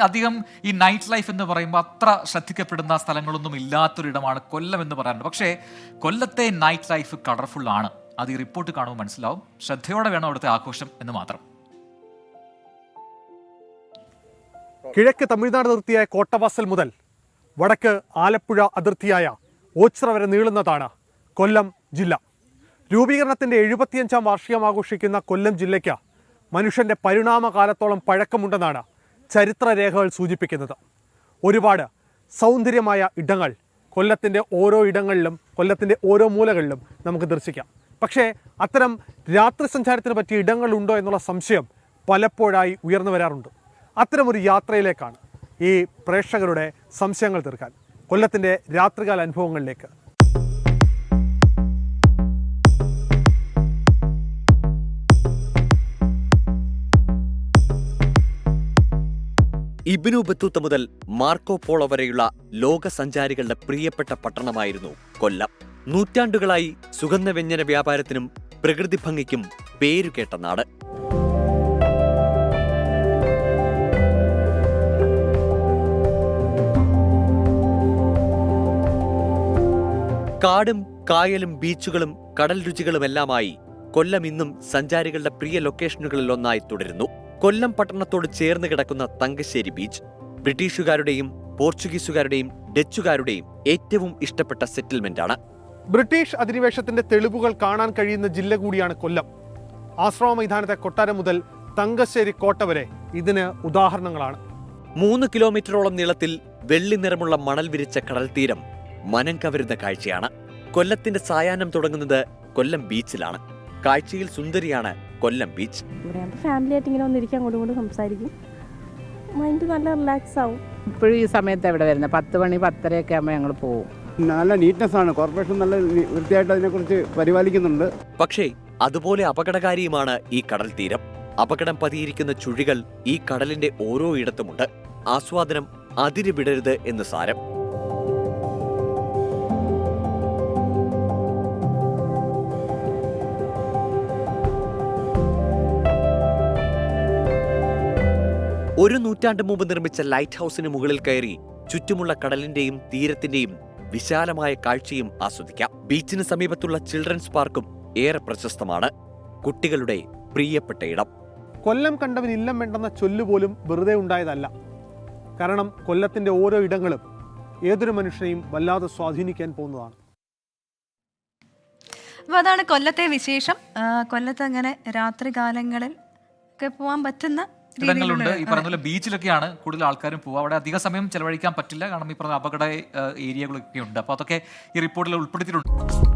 അധികം ഈ night life എന്ന് പറയുമ്പോൾ അത്ര ശ്രദ്ധിക്കപ്പെടുന്ന സ്ഥലങ്ങളൊന്നും ഇല്ലാത്തൊരിടമാണ് കൊല്ലം എന്ന് പറയാറുണ്ട്. പക്ഷേ കൊല്ലത്തെ നൈറ്റ് ലൈഫ് കളർഫുൾ ആണ്. അത് ഈ റിപ്പോർട്ട് കാണുമ്പോൾ മനസ്സിലാവും. ശ്രദ്ധയോടെ വേണം അവിടുത്തെ ആഘോഷം എന്ന് മാത്രം. കിഴക്ക് തമിഴ്നാട് അതിർത്തിയായ കോട്ടവാസൽ മുതൽ വടക്ക് ആലപ്പുഴ അതിർത്തിയായ ഓച്ചിറ വരെ നീളുന്നതാണ് കൊല്ലം ജില്ല. രൂപീകരണത്തിന്റെ എഴുപത്തിയഞ്ചാം വാർഷികം ആഘോഷിക്കുന്ന കൊല്ലം ജില്ലയ്ക്ക് മനുഷ്യന്റെ പരിണാമകാലത്തോളം പഴക്കമുണ്ടെന്നാണ് ചരിത്രരേഖകൾ സൂചിപ്പിക്കുന്നത്. ഒരുപാട് സൗന്ദര്യമായ ഇടങ്ങൾ കൊല്ലത്തിന്റെ ഓരോ ഇടങ്ങളിലും കൊല്ലത്തിന്റെ ഓരോ മൂലകളിലും നമുക്ക് ദർശിക്കാം. പക്ഷേ അത്തരം രാത്രി സഞ്ചാരത്തിന് പറ്റിയ ഇടങ്ങളുണ്ടോ എന്നുള്ള സംശയം പലപ്പോഴായി ഉയർന്നു വരാറുണ്ട്. അത്തരം ഒരു യാത്രയിലേക്കാണ് ഈ പ്രേക്ഷകരുടെ സംശയങ്ങൾ തീർക്കാൻ. കൊല്ലത്തിന്റെ രാത്രികാല അനുഭവങ്ങളിലേക്ക്. ഇബിനു ബത്തൂത്ത മുതൽ മാർക്കോ പോളോ വരെയുള്ള ലോക സഞ്ചാരികളുടെ പ്രിയപ്പെട്ട പട്ടണമായിരുന്നു കൊല്ലം. നൂറ്റാണ്ടുകളായി സുഗന്ധവ്യഞ്ജന വ്യാപാരത്തിനും പ്രകൃതി ഭംഗിക്കും പേരുകേട്ട നാട്. കാടും കായലും ബീച്ചുകളും കടൽ രുചികളുമെല്ലാമായി കൊല്ലം ഇന്നും സഞ്ചാരികളുടെ പ്രിയ ലൊക്കേഷനുകളിൽ ഒന്നായി തുടരുന്നു. കൊല്ലം പട്ടണത്തോട് ചേർന്ന് കിടക്കുന്ന തങ്കശ്ശേരി ബീച്ച് ബ്രിട്ടീഷുകാരുടെയും പോർച്ചുഗീസുകാരുടെയും ഡച്ചുകാരുടെയും ഏറ്റവും ഇഷ്ടപ്പെട്ട സെറ്റിൽമെന്റാണ്. ബ്രിട്ടീഷ് അധിനിവേശത്തിന്റെ തെളിവുകൾ കാണാൻ കഴിയുന്ന ജില്ല കൂടിയാണ് കൊല്ലം. ആശ്രമ മൈതാനത്തെ കൊട്ടാരം മുതൽ തങ്കശ്ശേരി കോട്ട വരെ ഇതിന് ഉദാഹരണങ്ങളാണ്. മൂന്ന് കിലോമീറ്ററോളം നീളത്തിൽ വെള്ളി നിറമുള്ള മണൽ വിരിച്ച കടൽ തീരം മനം കവരുന്ന കാഴ്ചയാണ്. കൊല്ലത്തിന്റെ സായാഹ്നം തുടങ്ങുന്നത് കൊല്ലം ബീച്ചിലാണ് കാഴ്ചയിൽ സുന്ദരിയാണ് കൊല്ലം ബീച്ച് ഇവിടെ ഫാമിലി ആയിട്ട് ഇങ്ങനെ വന്നിരിക്കും അങ്ങോട്ടും ഇങ്ങോട്ടും സംസാരിക്കും. മൈൻഡ് നല്ല റിലാക്സ് ആവും. ഇപ്പോഴും ഈ സമയത്ത് എവിടെ വരുന്നത് പത്ത് മണി പത്തരയൊക്കെ ആകുമ്പോൾ ഞങ്ങൾ പോകും നല്ല നീറ്റ്നെസ് ആണ്. കോർപ്പറേഷൻ നല്ല വൃത്തിയായിട്ട് അതിനെക്കുറിച്ച് പരിപാലിക്കുന്നുണ്ട്. പക്ഷേ അതുപോലെ അപകടകാരിയുമാണ് ഈ കടൽ തീരം. അപകടം പതിയിരിക്കുന്ന ചുഴികൾ ഈ കടലിന്റെ ഓരോ ഇടത്തുമുണ്ട്. ആസ്വാദനം അതിരുവിടരുത് എന്ന് സാരം. ഒരു നൂറ്റാണ്ട് മുമ്പ് നിർമ്മിച്ച ലൈറ്റ് ഹൗസിന് മുകളിൽ കയറി ചുറ്റുമുള്ള കടലിന്റെയും തീരത്തിന്റെയും വിശാലമായ കാഴ്ചയും ആസ്വദിക്കാം. ബീച്ചിന് സമീപത്തുള്ള ചിൽഡ്രൻസ് പാർക്കും ഏറെ പ്രശസ്തമാണ്. കുട്ടികളുടെ പ്രിയപ്പെട്ട ഇടം. കൊല്ലം കണ്ടവൻ ഇല്ലം വേണ്ടെന്ന ചൊല്ലുപോലും വെറുതെ ഉണ്ടായതല്ല. കാരണം കൊല്ലത്തിന്റെ ഓരോ ഇടങ്ങളും ഏതൊരു മനുഷ്യനെയും വല്ലാതെ സ്വാധീനിക്കാൻ പോകുന്നതാണ്. അപ്പോൾ അതാണ് കൊല്ലത്തെ വിശേഷം. കൊല്ലത്ത് അങ്ങനെ രാത്രി കാലങ്ങളിൽ ഒക്കെ പോകാൻ പറ്റുന്ന ഇടങ്ങളുണ്ട്. ഈ പറഞ്ഞ പോലെ ബീച്ചിലൊക്കെയാണ് കൂടുതൽ ആൾക്കാരും പോവുക. അവിടെ അധിക സമയം ചെലവഴിക്കാൻ പറ്റില്ല. കാരണം ഈ പറഞ്ഞ അപകട ഏരിയകളൊക്കെ ഉണ്ട് അപ്പോൾ അതൊക്കെ ഈ റിപ്പോർട്ടിൽ ഉൾപ്പെടുത്തിയിട്ടുണ്ട്.